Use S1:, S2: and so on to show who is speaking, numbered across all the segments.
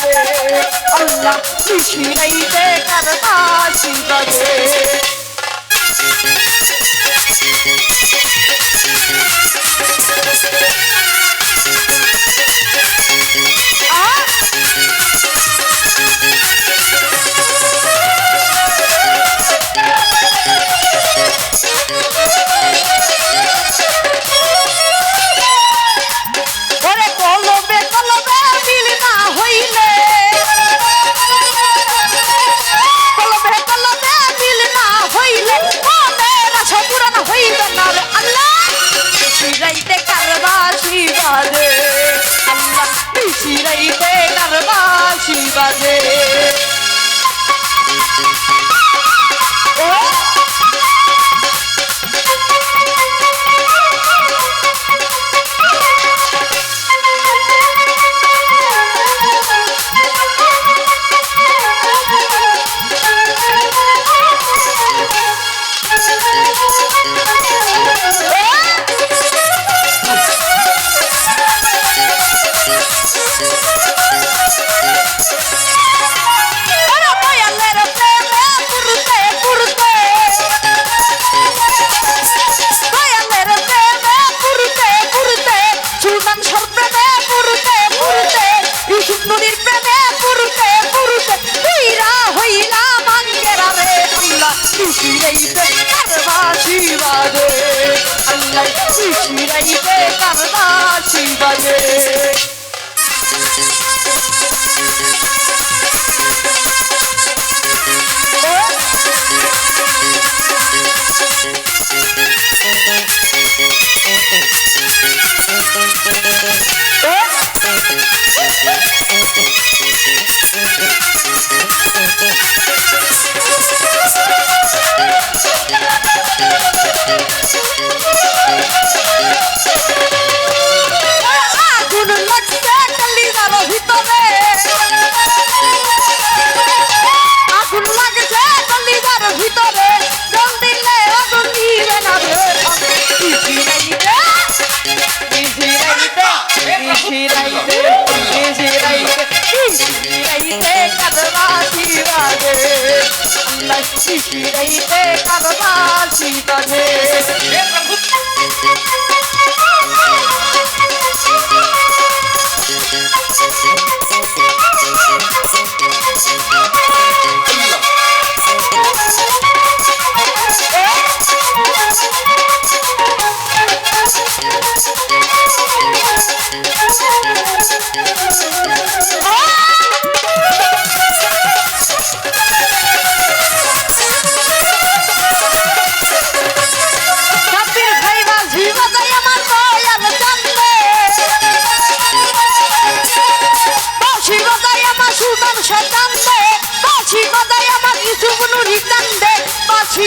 S1: আছে আল্লাহ সৃষ্টি হইতে কার হাসি বাজে। শিরাইতে তার বাঁশি বাজে। কারবাসি বাজে আল্লাহ শিশিরাইতে কারবাসি বাজে কারবাসি বাজে লক্ষ্মী রে কারবাসি বাজে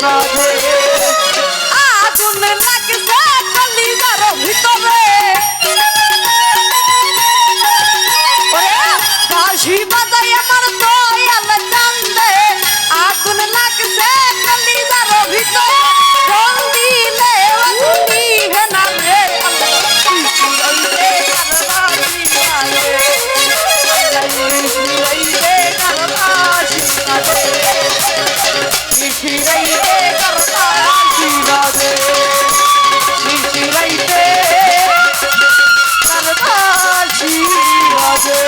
S1: God's way. চিরাইতে করতা চিরাদে চিরাইতে করতা চিরাদে